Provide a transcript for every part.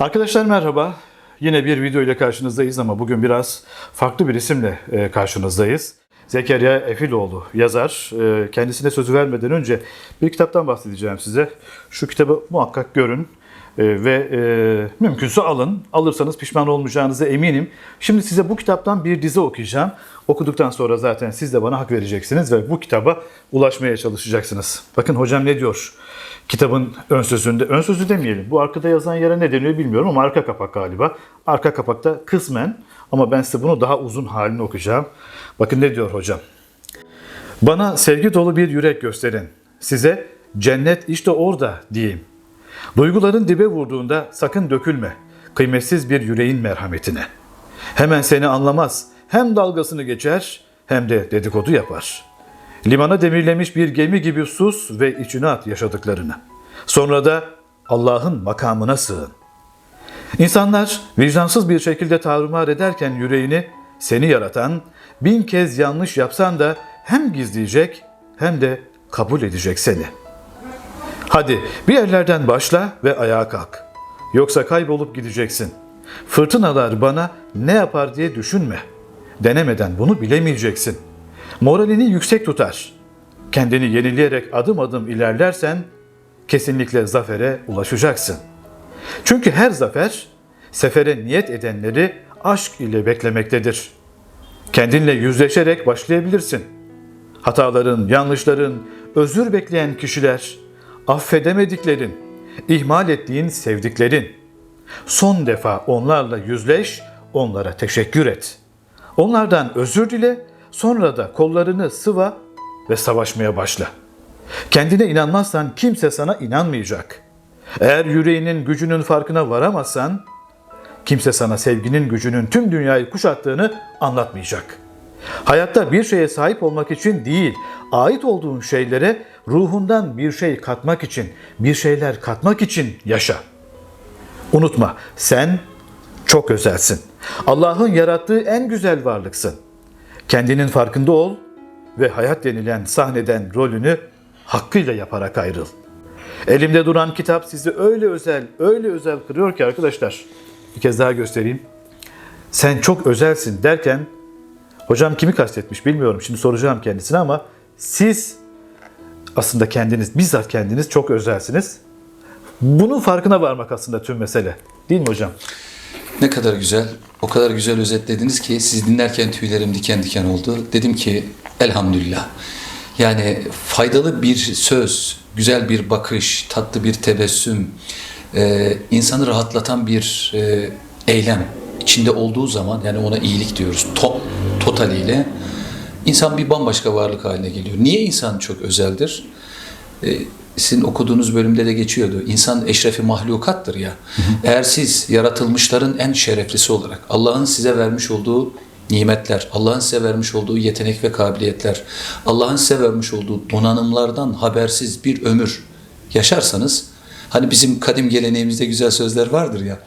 Arkadaşlar merhaba. Yine bir video ile karşınızdayız ama bugün biraz farklı bir isimle e, karşınızdayız. Zekeriya Efiloğlu yazar. E, Kendisine sözü vermeden önce bir kitaptan bahsedeceğim size. Şu kitabı muhakkak görün e, ve mümkünse alın. Alırsanız pişman olmayacağınıza eminim. Şimdi size bu kitaptan bir dizi okuyacağım. Okuduktan sonra zaten siz de bana hak vereceksiniz ve bu kitaba ulaşmaya çalışacaksınız. Bakın hocam ne diyor? Kitabın ön sözünde, ön sözü demeyelim. Bu arkada yazan yere ne deniyor bilmiyorum ama arka kapak galiba. Arka kapakta kısmen ama ben size bunu daha uzun halini okuyacağım. Bakın ne diyor hocam. Bana sevgi dolu bir yürek gösterin. Size cennet işte orada diyeyim. Duyguların dibe vurduğunda sakın dökülme. Kıymetsiz bir yüreğin merhametine. Hemen seni anlamaz. Hem dalgasını geçer hem de dedikodu yapar. Limana demirlemiş bir gemi gibi sus ve içine at yaşadıklarını. Sonra da Allah'ın makamına sığın. İnsanlar vicdansız bir şekilde tarumar ederken yüreğini seni yaratan, bin kez yanlış yapsan da hem gizleyecek hem de kabul edecek seni. Hadi bir yerlerden başla ve ayağa kalk. Yoksa kaybolup gideceksin. Fırtınalar bana ne yapar diye düşünme. Denemeden bunu bilemeyeceksin. Moralini yüksek tutar. Kendini yenileyerek adım adım ilerlersen kesinlikle zafere ulaşacaksın. Çünkü her zafer sefere niyet edenleri aşk ile beklemektedir. Kendinle yüzleşerek başlayabilirsin. Hataların, yanlışların, özür bekleyen kişiler, affedemediklerin, ihmal ettiğin sevdiklerin. Son defa onlarla yüzleş, onlara teşekkür et. Onlardan özür dile, sonra da kollarını sıva ve savaşmaya başla. Kendine inanmazsan kimse sana inanmayacak. Eğer yüreğinin gücünün farkına varamazsan kimse sana sevginin gücünün tüm dünyayı kuşattığını anlatmayacak. Hayatta bir şeye sahip olmak için değil, ait olduğun şeylere ruhundan bir şey katmak için, bir şeyler katmak için yaşa. Unutma, sen çok özelsin. Allah'ın yarattığı en güzel varlıksın. Kendinin farkında ol ve hayat denilen sahneden rolünü hakkıyla yaparak ayrıl. Elimde duran kitap sizi öyle özel, öyle özel kırıyor ki arkadaşlar. Bir kez daha göstereyim. Sen çok özelsin derken hocam kimi kastetmiş bilmiyorum. Şimdi soracağım kendisine ama siz aslında kendiniz, bizzat kendiniz çok özelsiniz. Bunun farkına varmak aslında tüm mesele. Değil mi hocam? Ne kadar güzel. O kadar güzel özetlediniz ki siz dinlerken tüylerim diken diken oldu. Dedim ki elhamdülillah. Yani faydalı bir söz, güzel bir bakış, tatlı bir tebessüm, e, insanı rahatlatan bir e, eylem içinde olduğu zaman yani ona iyilik diyoruz to, totaliyle insan bir bambaşka varlık haline geliyor. Niye insan çok özeldir? E, sizin okuduğunuz bölümde de geçiyordu. İnsan eşrefi mahlukattır ya. Eğer siz yaratılmışların en şereflisi olarak Allah'ın size vermiş olduğu nimetler, Allah'ın size vermiş olduğu yetenek ve kabiliyetler, Allah'ın size vermiş olduğu donanımlardan habersiz bir ömür yaşarsanız, hani bizim kadim geleneğimizde güzel sözler vardır ya,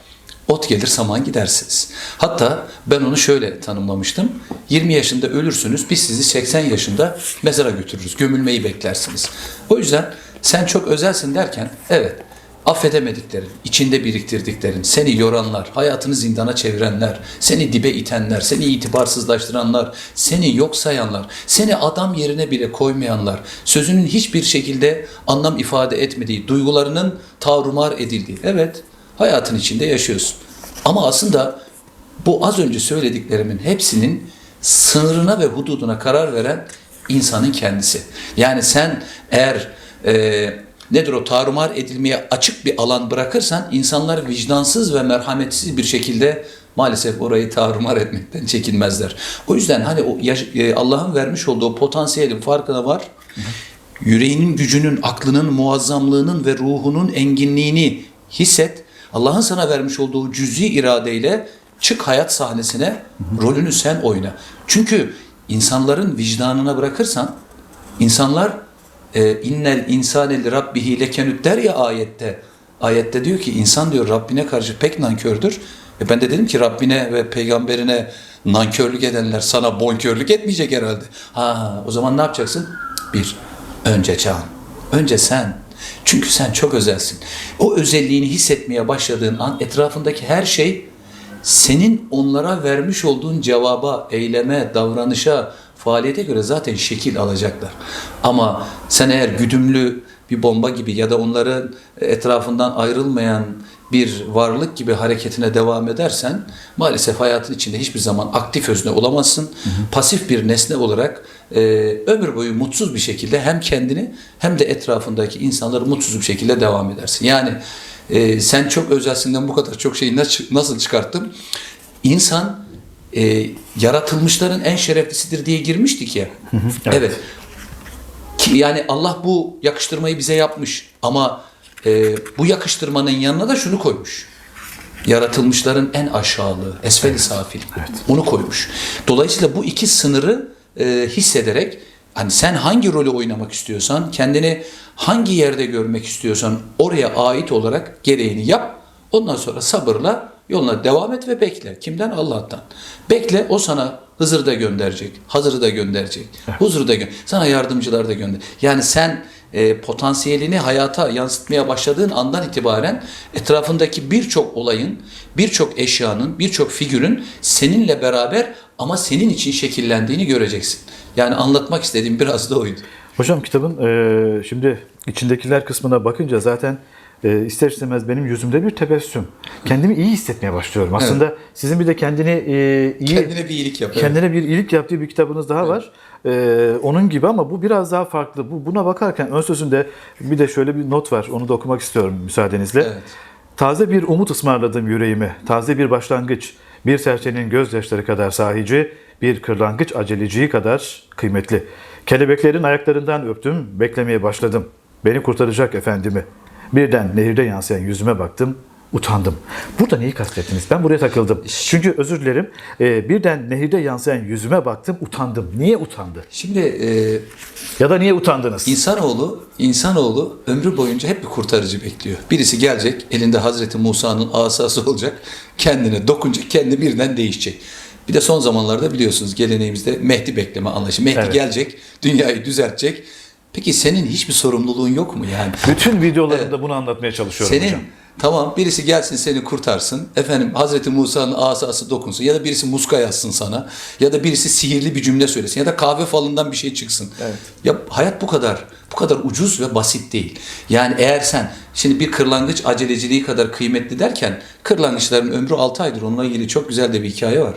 ot gelir saman gidersiniz. Hatta ben onu şöyle tanımlamıştım. 20 yaşında ölürsünüz, biz sizi 80 yaşında mezara götürürüz, gömülmeyi beklersiniz. O yüzden sen çok özelsin derken, evet affedemediklerin, içinde biriktirdiklerin, seni yoranlar, hayatını zindana çevirenler, seni dibe itenler, seni itibarsızlaştıranlar, seni yok sayanlar, seni adam yerine bile koymayanlar, sözünün hiçbir şekilde anlam ifade etmediği, duygularının tavrumar edildiği. Evet, hayatın içinde yaşıyorsun. Ama aslında bu az önce söylediklerimin hepsinin sınırına ve hududuna karar veren insanın kendisi. Yani sen eğer e, nedir o tarumar edilmeye açık bir alan bırakırsan insanlar vicdansız ve merhametsiz bir şekilde maalesef orayı tarumar etmekten çekinmezler. O yüzden hani o e, Allah'ın vermiş olduğu potansiyelin farkına var. Yüreğinin gücünün, aklının muazzamlığının ve ruhunun enginliğini hisset. Allah'ın sana vermiş olduğu cüzi iradeyle çık hayat sahnesine, rolünü sen oyna. Çünkü insanların vicdanına bırakırsan, insanlar e, innel insane li rabbihi lekenüt der ya ayette. Ayette diyor ki insan diyor Rabbine karşı pek nankördür. E ben de dedim ki Rabbine ve peygamberine nankörlük edenler sana bonkörlük etmeyecek herhalde. Ha o zaman ne yapacaksın? Bir, önce can. Önce sen. Çünkü sen çok özelsin. O özelliğini hissetmeye başladığın an etrafındaki her şey senin onlara vermiş olduğun cevaba, eyleme, davranışa, faaliyete göre zaten şekil alacaklar. Ama sen eğer güdümlü bir bomba gibi ya da onların etrafından ayrılmayan bir varlık gibi hareketine devam edersen maalesef hayatın içinde hiçbir zaman aktif özne olamazsın. Pasif bir nesne olarak e, ömür boyu mutsuz bir şekilde hem kendini hem de etrafındaki insanları mutsuz bir şekilde devam edersin. Yani e, sen çok özelsinden bu kadar çok şeyi nasıl, çıkarttım? İnsan e, yaratılmışların en şereflisidir diye girmiştik ya. evet. Ki- Yani Allah bu yakıştırmayı bize yapmış ama e, bu yakıştırmanın yanına da şunu koymuş. Yaratılmışların en aşağılığı, esfel-i safil. Onu koymuş. Dolayısıyla bu iki sınırı e, hissederek hani sen hangi rolü oynamak istiyorsan, kendini hangi yerde görmek istiyorsan oraya ait olarak gereğini yap. Ondan sonra sabırla yoluna devam et ve bekle. Kimden? Allah'tan. Bekle o sana Hızır'ı da gönderecek, Hazır'ı da gönderecek, Huzur'u da gö- sana yardımcılar da gönder. Yani sen e, potansiyelini hayata yansıtmaya başladığın andan itibaren etrafındaki birçok olayın, birçok eşyanın, birçok figürün seninle beraber ama senin için şekillendiğini göreceksin. Yani anlatmak istediğim biraz da oydu. Hocam kitabın e, şimdi içindekiler kısmına bakınca zaten e, ister istemez benim yüzümde bir tebessüm. Kendimi iyi hissetmeye başlıyorum. Aslında sizin bir de kendini e, iyi Kendine bir iyilik yap. evet. kendine bir iyilik yaptığı bir kitabınız daha var. E, onun gibi ama bu biraz daha farklı. Bu buna bakarken ön sözünde bir de şöyle bir not var. Onu da okumak istiyorum müsaadenizle. Evet. Taze bir umut ısmarladım yüreğime. Taze bir başlangıç. Bir serçenin gözyaşları kadar sahici, bir kırlangıç aceleciği kadar kıymetli. Kelebeklerin ayaklarından öptüm, beklemeye başladım. Beni kurtaracak efendimi. Birden nehirde yansıyan yüzüme baktım, utandım. Burada neyi kastettiniz? Ben buraya takıldım. Çünkü özür dilerim. e, birden nehirde yansıyan yüzüme baktım, utandım. Niye utandı? Şimdi e, Ya da niye utandınız? İnsanoğlu, insanoğlu ömrü boyunca hep bir kurtarıcı bekliyor. Birisi gelecek, elinde Hazreti Musa'nın asası olacak, kendine dokunacak, kendi birden değişecek. Bir de son zamanlarda biliyorsunuz geleneğimizde Mehdi bekleme anlayışı. Mehdi Evet. gelecek, dünyayı düzeltecek. Peki senin hiçbir sorumluluğun yok mu yani? Bütün videolarımda bunu anlatmaya çalışıyorum Senin hocam. tamam birisi gelsin seni kurtarsın. Efendim Hazreti Musa'nın asası dokunsun ya da birisi muska yazsın sana ya da birisi sihirli bir cümle söylesin ya da kahve falından bir şey çıksın. Evet. Ya hayat bu kadar bu kadar ucuz ve basit değil. Yani eğer sen şimdi bir kırlangıç aceleciliği kadar kıymetli derken kırlangıçların ömrü 6 aydır. Onunla ilgili çok güzel de bir hikaye var.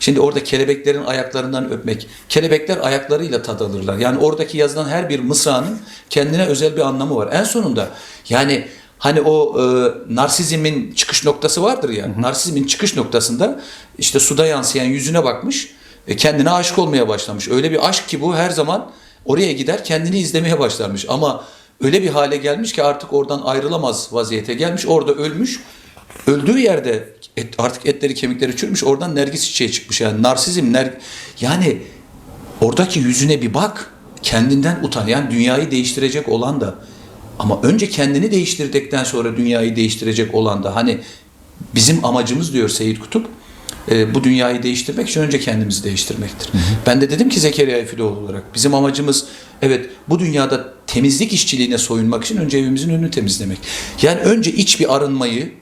Şimdi orada kelebeklerin ayaklarından öpmek. Kelebekler ayaklarıyla tad alırlar. Yani oradaki yazılan her bir mısranın kendine özel bir anlamı var. En sonunda yani Hani o e, narsizmin çıkış noktası vardır ya. Narsizmin çıkış noktasında işte suda yansıyan yüzüne bakmış. E, kendine aşık olmaya başlamış. Öyle bir aşk ki bu her zaman oraya gider kendini izlemeye başlarmış. Ama öyle bir hale gelmiş ki artık oradan ayrılamaz vaziyete gelmiş. Orada ölmüş. Öldüğü yerde et, artık etleri kemikleri çürümüş. Oradan nergis çiçeği çıkmış. Yani narsizm ner yani oradaki yüzüne bir bak. Kendinden utan. Yani dünyayı değiştirecek olan da ama önce kendini değiştirdikten sonra dünyayı değiştirecek olan da hani bizim amacımız diyor Seyit Kutup e, bu dünyayı değiştirmek için önce kendimizi değiştirmektir. Ben de dedim ki Zekeriya Efiloğlu olarak bizim amacımız evet bu dünyada temizlik işçiliğine soyunmak için önce evimizin önünü temizlemek. Yani önce iç bir arınmayı,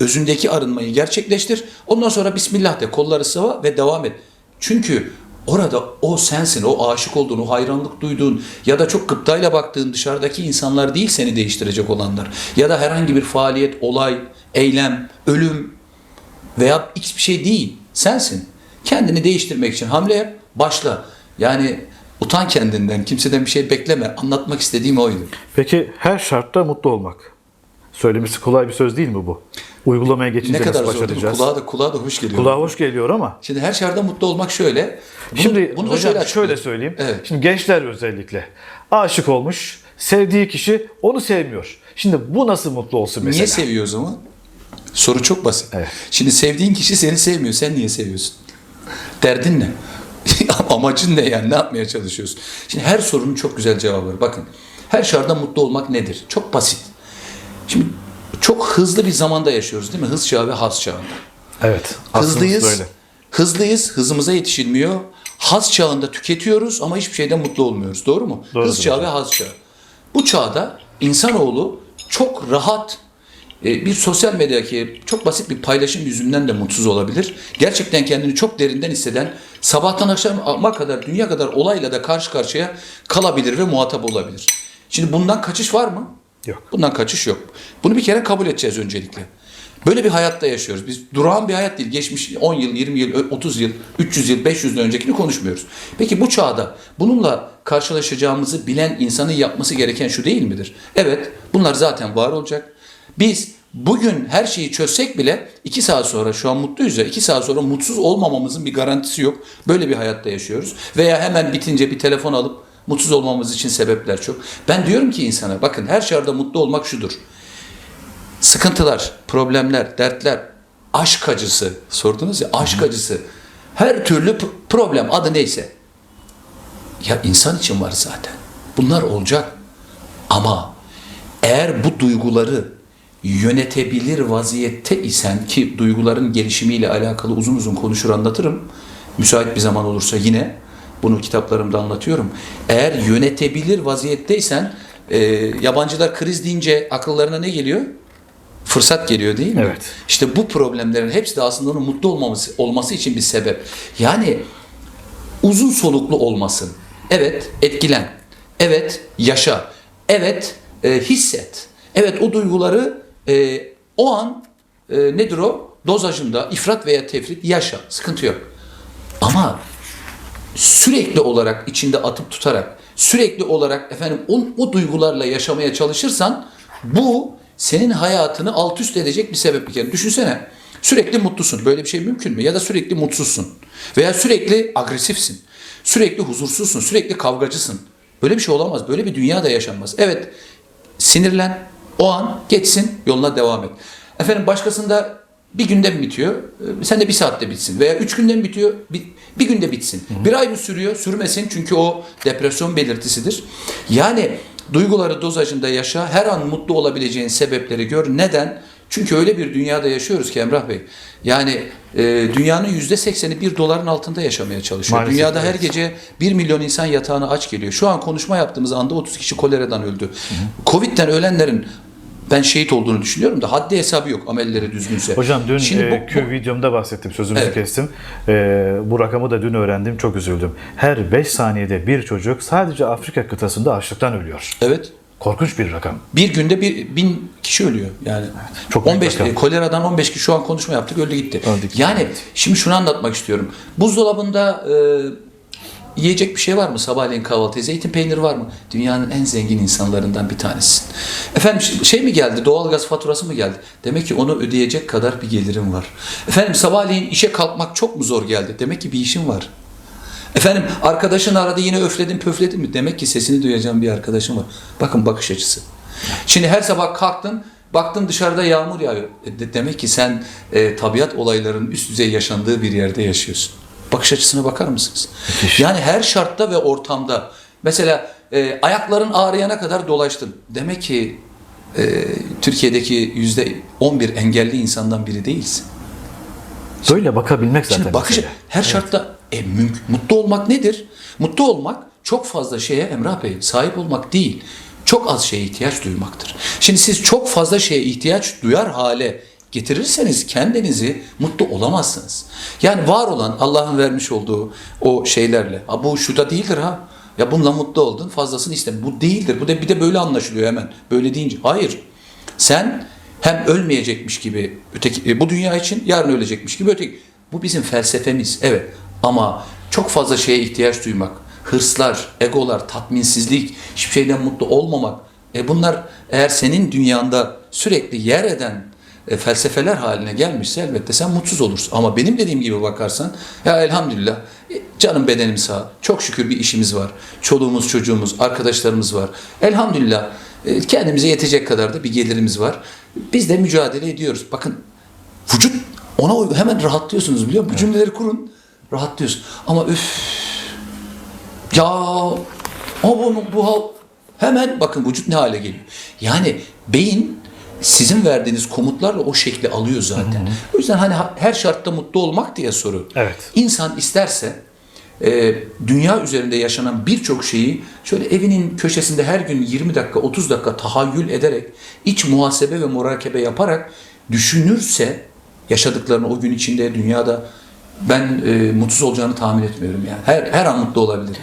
özündeki arınmayı gerçekleştir. Ondan sonra Bismillah de kolları sıva ve devam et. Çünkü orada o sensin, o aşık olduğun, o hayranlık duyduğun ya da çok gıptayla baktığın dışarıdaki insanlar değil seni değiştirecek olanlar. Ya da herhangi bir faaliyet, olay, eylem, ölüm veya hiçbir şey değil. Sensin. Kendini değiştirmek için hamle yap, başla. Yani utan kendinden, kimseden bir şey bekleme. Anlatmak istediğim oydu. Peki her şartta mutlu olmak. Söylemesi kolay bir söz değil mi bu? Uygulamaya geçince Ne kadar nasıl başaracağız? Kulağa da, kulağa da hoş geliyor. Kulağa hoş geliyor ama Şimdi her şerde mutlu olmak şöyle. Bunu, şimdi bunu da hocam şöyle, şöyle, söyleyeyim. Evet. Şimdi gençler özellikle aşık olmuş, sevdiği kişi onu sevmiyor. Şimdi bu nasıl mutlu olsun mesela? Niye seviyor o zaman? Soru çok basit. Evet. Şimdi sevdiğin kişi seni sevmiyor. Sen niye seviyorsun? Derdin ne? Amacın ne yani? Ne yapmaya çalışıyorsun? Şimdi her sorunun çok güzel cevabı var. Bakın. Her şartta mutlu olmak nedir? Çok basit. Şimdi çok hızlı bir zamanda yaşıyoruz değil mi? Hız çağı ve haz çağında. Evet. Hızlıyız. böyle. Hızlıyız. Hızımıza yetişilmiyor. Haz çağında tüketiyoruz ama hiçbir şeyden mutlu olmuyoruz. Doğru mu? Doğrudur Hız çağı ve haz çağı. Bu çağda insanoğlu çok rahat bir sosyal medyadaki çok basit bir paylaşım yüzünden de mutsuz olabilir. Gerçekten kendini çok derinden hisseden sabahtan akşama kadar dünya kadar olayla da karşı karşıya kalabilir ve muhatap olabilir. Şimdi bundan kaçış var mı? Yok. Bundan kaçış yok. Bunu bir kere kabul edeceğiz öncelikle. Böyle bir hayatta yaşıyoruz. Biz durağan bir hayat değil. Geçmiş 10 yıl, 20 yıl, 30 yıl, 300 yıl, 500 yıl öncekini konuşmuyoruz. Peki bu çağda bununla karşılaşacağımızı bilen insanın yapması gereken şu değil midir? Evet, bunlar zaten var olacak. Biz bugün her şeyi çözsek bile 2 saat sonra şu an mutluyuz ya 2 saat sonra mutsuz olmamamızın bir garantisi yok. Böyle bir hayatta yaşıyoruz. Veya hemen bitince bir telefon alıp mutsuz olmamız için sebepler çok. Ben diyorum ki insana bakın her şartta mutlu olmak şudur sıkıntılar, problemler, dertler, aşk acısı sordunuz ya aşk acısı her türlü problem adı neyse ya insan için var zaten. Bunlar olacak. Ama eğer bu duyguları yönetebilir vaziyette isen ki duyguların gelişimiyle alakalı uzun uzun konuşur anlatırım. Müsait bir zaman olursa yine bunu kitaplarımda anlatıyorum. Eğer yönetebilir vaziyetteysen e, yabancılar kriz deyince akıllarına ne geliyor? Fırsat geliyor değil mi? Evet. İşte bu problemlerin hepsi de aslında onun mutlu olmaması, olması için bir sebep. Yani uzun soluklu olmasın. Evet etkilen. Evet yaşa. Evet e, hisset. Evet o duyguları e, o an e, nedir o? Dozajında ifrat veya tefrit yaşa. Sıkıntı yok. Ama sürekli olarak içinde atıp tutarak sürekli olarak efendim o, o duygularla yaşamaya çalışırsan bu senin hayatını alt üst edecek bir sebep bir kere. Düşünsene sürekli mutlusun. Böyle bir şey mümkün mü? Ya da sürekli mutsuzsun. Veya sürekli agresifsin. Sürekli huzursuzsun. Sürekli kavgacısın. Böyle bir şey olamaz. Böyle bir dünya da yaşanmaz. Evet sinirlen. O an geçsin yoluna devam et. Efendim başkasında bir günde mi bitiyor? Ee, Sen de bir saatte bitsin. Veya üç günde mi bitiyor? Bir, bir günde bitsin. Bir ay mı sürüyor? Sürmesin çünkü o depresyon belirtisidir. Yani duyguları dozajında yaşa. Her an mutlu olabileceğin sebepleri gör. Neden? Çünkü öyle bir dünyada yaşıyoruz ki Emrah Bey. Yani e, dünyanın yüzde sekseni bir doların altında yaşamaya çalışıyor. Maalesef, Dünyada her evet. gece 1 milyon insan yatağına aç geliyor. Şu an konuşma yaptığımız anda 30 kişi koleradan öldü. Covid'den ölenlerin ben şehit olduğunu düşünüyorum da haddi hesabı yok amelleri düzgünse. Hocam dün Şimdi e, bu- Q videomda bahsettim, sözünüzü Evet. kestim. E, bu rakamı da dün öğrendim, çok üzüldüm. Her 5 saniyede bir çocuk sadece Afrika kıtasında açlıktan ölüyor. Evet. Korkunç bir rakam. Bir günde bir bin kişi ölüyor yani. çok büyük 15 rakam. koleradan 15 kişi şu an konuşma yaptık öldü gitti. Öldü gitti, yani evet. şimdi şunu anlatmak istiyorum. Buzdolabında e, yiyecek bir şey var mı sabahleyin kahvaltıya? Zeytin peyniri var mı? Dünyanın en zengin insanlarından bir tanesisin. Efendim şey mi geldi? Doğalgaz faturası mı geldi? Demek ki onu ödeyecek kadar bir gelirim var. Efendim sabahleyin işe kalkmak çok mu zor geldi? Demek ki bir işim var. Efendim arkadaşın aradı yine öfledin pöfledin mi? Demek ki sesini duyacağım bir arkadaşım var. Bakın bakış açısı. Şimdi her sabah kalktın baktın dışarıda yağmur yağıyor. E, de- demek ki sen e, tabiat olaylarının üst düzey yaşandığı bir yerde yaşıyorsun. Bakış açısına bakar mısınız? Yani her şartta ve ortamda mesela e, ayakların ağrıyana kadar dolaştın. Demek ki e, Türkiye'deki yüzde 11 engelli insandan biri değilsin. Böyle bakabilmek zaten Şimdi bakış mesele. her şartta e. Mutlu olmak nedir? Mutlu olmak çok fazla şeye Emrah Bey sahip olmak değil. Çok az şeye ihtiyaç duymaktır. Şimdi siz çok fazla şeye ihtiyaç duyar hale getirirseniz kendinizi mutlu olamazsınız. Yani var olan Allah'ın vermiş olduğu o şeylerle. Ha bu şu da değildir ha. Ya bununla mutlu oldun fazlasını iste. Bu değildir. Bu da bir de böyle anlaşılıyor hemen. Böyle deyince. Hayır. Sen hem ölmeyecekmiş gibi öteki e, bu dünya için yarın ölecekmiş gibi öteki. Bu bizim felsefemiz. Evet. Ama çok fazla şeye ihtiyaç duymak, hırslar, egolar, tatminsizlik, hiçbir şeyden mutlu olmamak. E bunlar eğer senin dünyanda sürekli yer eden e, felsefeler haline gelmişse elbette sen mutsuz olursun. Ama benim dediğim gibi bakarsan ya elhamdülillah e, canım bedenim sağ. Çok şükür bir işimiz var. Çoluğumuz, çocuğumuz, arkadaşlarımız var. Elhamdülillah e, kendimize yetecek kadar da bir gelirimiz var. Biz de mücadele ediyoruz. Bakın vücut ona uy- hemen rahatlıyorsunuz biliyor musun? Bu cümleleri kurun rahatlıyorsun. Ama üf ya o bu, bu hal hemen bakın vücut ne hale geliyor. Yani beyin sizin verdiğiniz komutlarla o şekli alıyor zaten. O yüzden hani ha- her şartta mutlu olmak diye soru. Evet. İnsan isterse e, dünya üzerinde yaşanan birçok şeyi şöyle evinin köşesinde her gün 20 dakika 30 dakika tahayyül ederek iç muhasebe ve murakebe yaparak düşünürse yaşadıklarını o gün içinde dünyada ben e, mutsuz olacağını tahmin etmiyorum yani. Her her an mutlu olabilir.